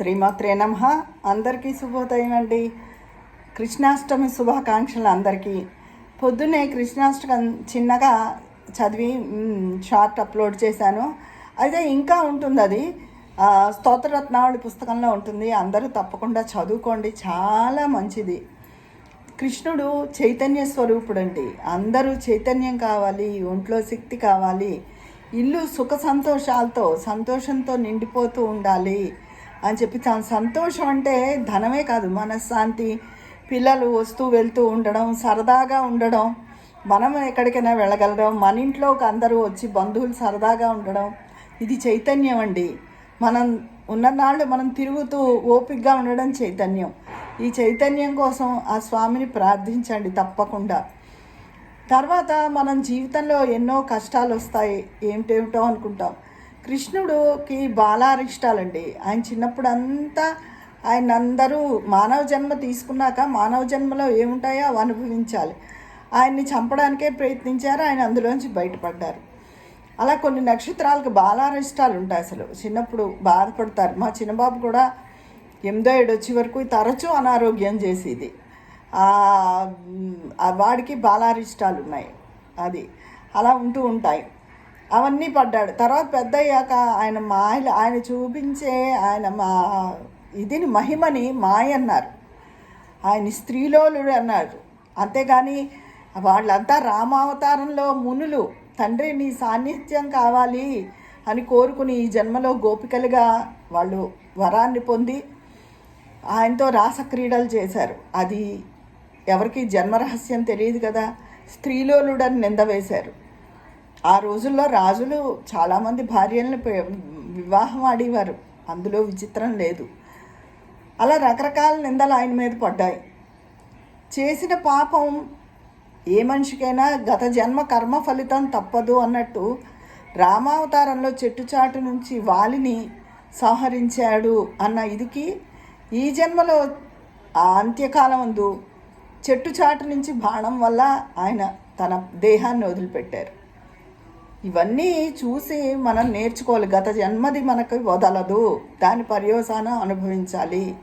శ్రీమాత్రే నమ. అందరికీ శుభోదయం అండి. కృష్ణాష్టమి శుభాకాంక్షలు అందరికీ. పొద్దున్నే కృష్ణాష్టకం చిన్నగా చదివి షార్ట్ అప్లోడ్ చేశాను. అయితే ఇంకా ఉంటుంది అది స్తోత్రరత్నావళి పుస్తకంలో ఉంటుంది. అందరూ తప్పకుండా చదువుకోండి. చాలా మంచిది. కృష్ణుడు చైతన్య స్వరూపుడండి. అందరూ చైతన్యం కావాలి ఒంట్లో శక్తి కావాలి. ఇల్లు సుఖ సంతోషాలతో సంతోషంతో నిండిపోతూ ఉండాలి. అని చెప్పి తన సంతోషం అంటే ధనమే కాదు మనశ్శాంతి పిల్లలు వస్తూ వెళ్తూ ఉండడం సరదాగా ఉండడం మనం ఎక్కడికైనా వెళ్ళగలడం మన ఇంట్లోకి అందరూ వచ్చి బంధువులు సరదాగా ఉండడం ఇది చైతన్యం అండి. మనం ఉన్ననాళ్ళు మనం తిరుగుతూ ఓపికగా ఉండడం చైతన్యం. ఈ చైతన్యం కోసం ఆ స్వామిని ప్రార్థించండి తప్పకుండా. తర్వాత మనం జీవితంలో ఎన్నో కష్టాలు వస్తాయి ఏమిటేమిటో అనుకుంటాం. కృష్ణుడుకి బాలారిష్టాలండి. ఆయన చిన్నప్పుడు అంతా ఆయన అందరూ మానవ జన్మ తీసుకున్నాక మానవ జన్మలో ఏముంటాయో అవి అనుభవించాలి. ఆయన్ని చంపడానికే ప్రయత్నించారు ఆయన అందులోంచి బయటపడ్డారు. అలా కొన్ని నక్షత్రాలకు బాలారిష్టాలు ఉంటాయి అసలు. చిన్నప్పుడు బాధపడతారు. మా చిన్నబాబు కూడా ఎనిమిదో ఏడు వచ్చే వరకు తరచూ అనారోగ్యం చేసేది. ఆ వాడికి బాలారిష్టాలు ఉన్నాయి అది అలా ఉంటూ ఉంటాయి. అవన్నీ పడ్డాడు. తర్వాత పెద్ద అయ్యాక ఆయన మాయ ఆయన చూపించే ఆయన మా ఇదిని మహిమని మాయ అన్నారు. ఆయన స్త్రీలోలుడు అన్నారు అంతేగాని వాళ్ళంతా రామావతారంలో మునులు. తండ్రి నీ సాన్నిధ్యం కావాలి అని కోరుకుని ఈ జన్మలో గోపికలుగా వాళ్ళు వరాన్ని పొంది ఆయనతో రాసక్రీడలు చేశారు. అది ఎవరికి జన్మరహస్యం తెలియదు కదా. స్త్రీలోలుడని నింద వేశారు. ఆ రోజుల్లో రాజులు చాలామంది భార్యలను వివాహం ఆడేవారు. అందులో విచిత్రం లేదు. అలా రకరకాల నిందలు ఆయన మీద పడ్డాయి. చేసిన పాపం ఏ మనిషికైనా గత జన్మ కర్మ ఫలితం తప్పదు అన్నట్టు రామావతారంలో చెట్టుచాటు నుంచి వాలిని సంహరించాడు అన్న ఇదికి ఈ జన్మలో ఆ అంత్యకాలం చెట్టుచాటు చెట్టు చాటు నుంచి బాణం వల్ల ఆయన తన దేహాన్ని వదిలిపెట్టారు. ఇవన్నీ చూసి మనం నేర్చుకోవాలి. గత జన్మది మనకు వదలదు. దాని పర్యవసానం అనుభవించాలి.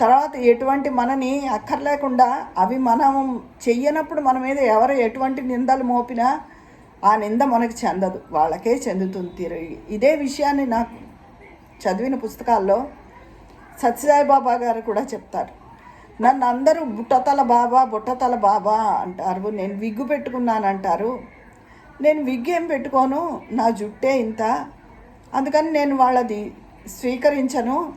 తర్వాత ఎటువంటి మనని అక్కర్లేకుండా అవి మనం చెయ్యనప్పుడు మన మీద ఎవరు ఎటువంటి నిందలు మోపినా ఆ నింద మనకు చెందదు. వాళ్ళకే చెందుతుంది తిరిగి ఇదే విషయాన్ని నాకు చదివిన పుస్తకాల్లో సత్యసాయి బాబా గారు కూడా చెప్తారు. నన్ను అందరూ బుట్టతల బాబా బుట్టతల బాబా అంటారు. నేను విగ్గు పెట్టుకున్నాను అంటారు నేను విగ్ ఏం పెట్టుకోను? నా జుట్టే ఇంత. అందుకని నేను వాళ్ళది స్వీకరించను.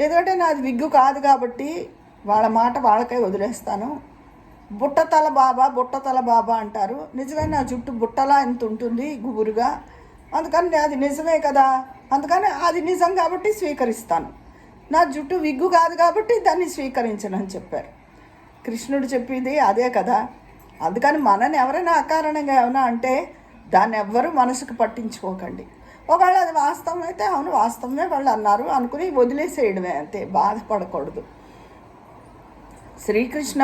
ఎందుకంటే నాది విగ్గు కాదు కాబట్టి వాళ్ళ మాట వాళ్ళకే వదిలేస్తాను. బుట్టతల బాబా బుట్టతల బాబా అంటారు. నిజమే నా జుట్టు బుట్టలా ఎంత ఉంటుంది గుబురుగా. అందుకని అది నిజమే కదా? అందుకని అది నిజం కాబట్టి స్వీకరిస్తాను. నా జుట్టు విగ్గు కాదు కాబట్టి దాన్ని స్వీకరించను అని చెప్పారు. కృష్ణుడు చెప్పింది అదే కదా. అందుకని మనని ఎవరైనా అకారణంగా ఏమైనా అంటే దాన్ని ఎవ్వరూ మనసుకు పట్టించుకోకండి. ఒకవేళ అది వాస్తవం అయితే అవును వాస్తవమే వాళ్ళు అన్నారు అనుకుని వదిలేసేయడమే అంతే బాధపడకూడదు. శ్రీకృష్ణ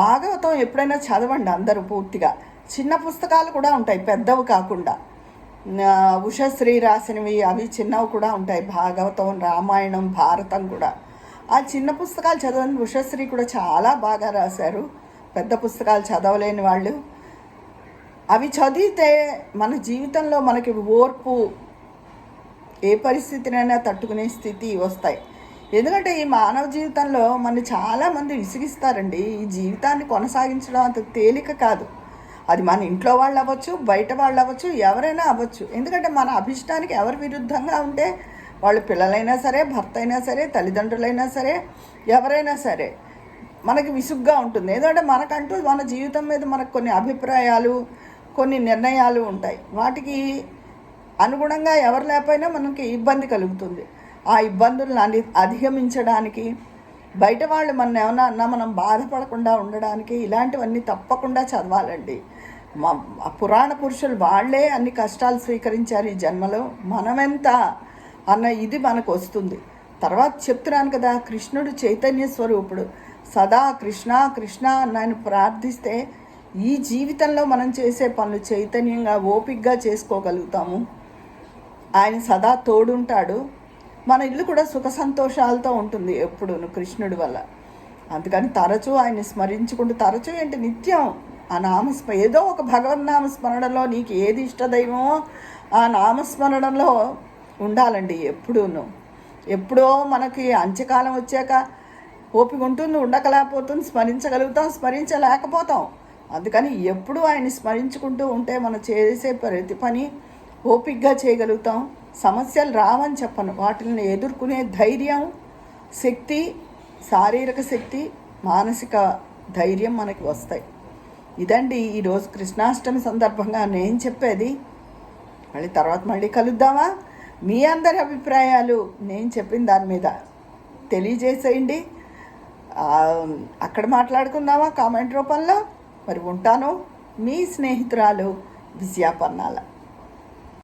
భాగవతం ఎప్పుడైనా చదవండి అందరూ పూర్తిగా. చిన్న పుస్తకాలు కూడా ఉంటాయి పెద్దవి కాకుండా. ఉషశ్రీ రాసినవి అవి చిన్నవి కూడా ఉంటాయి భాగవతం రామాయణం భారతం కూడా. ఆ చిన్న పుస్తకాలు చదవండి ఉషశ్రీ కూడా చాలా బాగా రాశారు. పెద్ద పుస్తకాలు చదవలేని వాళ్ళు. అవి చదివితే మన జీవితంలో మనకి ఓర్పు ఏ పరిస్థితినైనా తట్టుకునే స్థితి వస్తాయి. ఎందుకంటే ఈ మానవ జీవితంలో మన చాలామంది విసిగిస్తారండి. ఈ జీవితాన్ని కొనసాగించడం అంత తేలిక కాదు. అది మన ఇంట్లో వాళ్ళు అవ్వచ్చు బయట వాళ్ళు అవ్వచ్చు ఎవరైనా అవ్వచ్చు. ఎందుకంటే మన అభిష్టానికి ఎవరి విరుద్ధంగా ఉంటే వాళ్ళు పిల్లలైనా సరే భర్త అయినా సరే తల్లిదండ్రులైనా సరే ఎవరైనా సరే మనకి విసుగ్గా ఉంటుంది. ఎందుకంటే మనకంటూ మన జీవితం మీద మనకు కొన్ని అభిప్రాయాలు కొన్ని నిర్ణయాలు ఉంటాయి. వాటికి అనుగుణంగా ఎవరు లేకపోయినా మనకి ఇబ్బంది కలుగుతుంది. ఆ ఇబ్బందులను అని అధిగమించడానికి బయట వాళ్ళు మన ఏమన్నా అన్నా మనం బాధపడకుండా ఉండడానికి ఇలాంటివన్నీ తప్పకుండా చదవాలండి. మా పురాణ పురుషులు వాళ్ళే అన్ని కష్టాలు స్వీకరించారు ఈ జన్మలో. మనమెంత అన్న ఇది మనకు వస్తుంది. తర్వాత చెప్తున్నాను కదా కృష్ణుడు చైతన్య స్వరూపుడు. సదా కృష్ణ కృష్ణ అని ఆయన ప్రార్థిస్తే ఈ జీవితంలో మనం చేసే పనులు చైతన్యంగా ఓపిక్గా చేసుకోగలుగుతాము. ఆయన సదా తోడుంటాడు. మన ఇల్లు కూడా సుఖ సంతోషాలతో ఉంటుంది ఎప్పుడు కృష్ణుడి వల్ల. అందుకని తరచూ ఆయన స్మరించుకుంటూ తరచూ ఏంటి నిత్యం ఆ నామస్మ ఏదో ఒక భగవన్నామ స్మరణలో నీకు ఏది ఇష్టదైవమో ఆ నామస్మరణలో ఉండాలండి ఎప్పుడూను. ఎప్పుడో మనకి అంత్యకాలం వచ్చాక ఓపిక ఉంటుంది ఉండకలేకపోతుంది స్మరించగలుగుతాం స్మరించలేకపోతాం. అందుకని ఎప్పుడు ఆయన్ని స్మరించుకుంటూ ఉంటే మనం చేసే ప్రతి పని ఓపికగా చేయగలుగుతాం. సమస్యలు రావని చెప్పను. వాటిని ఎదుర్కొనే ధైర్యం శక్తి శారీరక శక్తి మానసిక ధైర్యం మనకి వస్తాయి. ఇదండి ఈరోజు కృష్ణాష్టమి సందర్భంగా నేను చెప్పేది. మళ్ళీ తర్వాత మళ్ళీ కలుద్దామా? మీ అందరి అభిప్రాయాలు నేను చెప్పిన దాని మీద తెలియజేసేయండి. అక్కడ మాట్లాడుకుందామా కామెంట్ రూపంలో? మరి ఉంటాను. మీ స్నేహితురాలు విజయాపన్నాల